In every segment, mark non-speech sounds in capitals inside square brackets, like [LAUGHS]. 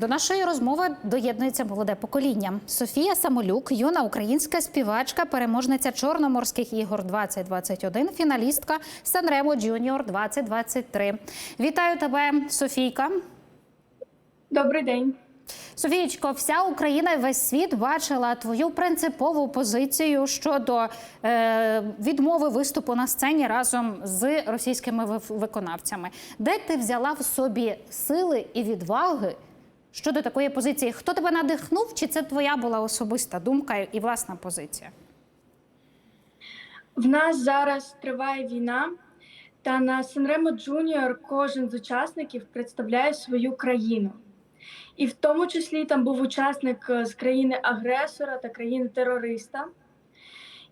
До нашої розмови доєднується молоде покоління. Софія Самолюк, юна українська співачка, переможниця Чорноморських ігор 2021, фіналістка Санремо Джуніор 2023. Вітаю тебе, Софійка. Добрий день. Софієчко, вся Україна і весь світ бачила твою принципову позицію щодо е, відмови виступу на сцені разом з російськими виконавцями. Де ти взяла в собі сили і відваги щодо такої позиції? Хто тебе надихнув? Чи це твоя була особиста думка і власна позиція? В нас зараз триває війна, та на Санремо Джуніор кожен з учасників представляє свою країну. І в тому числі там був учасник е, з країни-агресора та країни-терориста.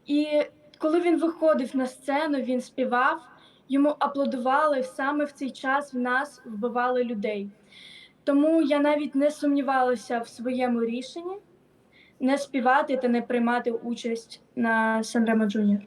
І коли він виходив на сцену, він співав, йому аплодували саме в цей час в нас вбивали людей. Тому я навіть не сумнівалася в своєму рішенні не співати та не приймати участь на Санремо Джуніор.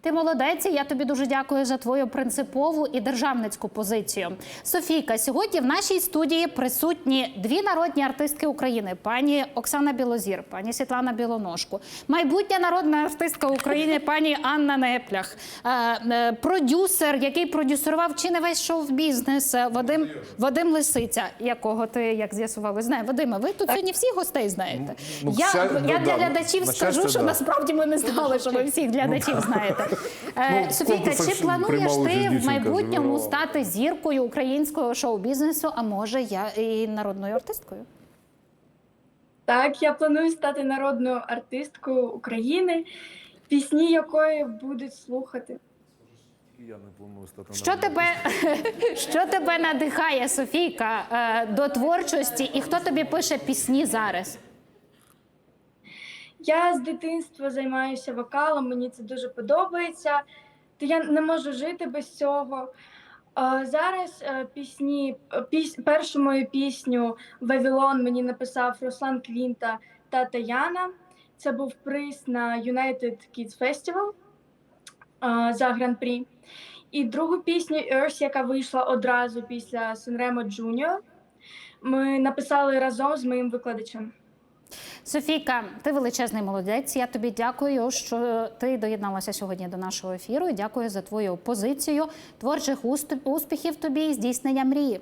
Ти молодець, я тобі дуже дякую за твою принципову і державницьку позицію. Софійка, сьогодні в нашій студії присутні дві народні артистки України: пані Оксана Білозір, пані Світлана Білоножку, майбутня народна артистка України, [LAUGHS] пані Анна Неплях, е, е, продюсер, який продюсував чи не весь шоу-бізнес е, Вадим Вадим Лисиця, якого ти як з'ясували, знає. Вадиме, ви тут сьогодні всі гостей знаєте. Ну, я я ну, для глядачів скажу, що насправді ми не знали, що ви всіх глядачів знаєте. Е, Ну, Софійка, чи плануєш ти в майбутньому стати зіркою українського шоу-бізнесу, а може я і народною артисткою? Так, я планую стати народною артисткою України, пісні якої будуть слухати. Я не планую стати Що тебе, [LAUGHS] що тебе надихає, Софійка, е, до творчості, і хто тобі пише пісні зараз? Я з дитинства займаюся вокалом, мені це дуже подобається. Та я не можу жити без цього. Зараз е, пісні, е, піс, першу мою пісню Вавилон мені написав Руслан Квінта та Таяна. Це був приз на United Kids Festival за гран-прі. І другу пісню Earth, яка вийшла одразу після Sanremo Junior, ми написали разом з моїм викладачем. Софійка, ти величезний молодець. Я тобі дякую, що ти доєдналася сьогодні до нашого ефіру. Дякую за твою позицію. Творчих успіхів тобі і здійснення мрії.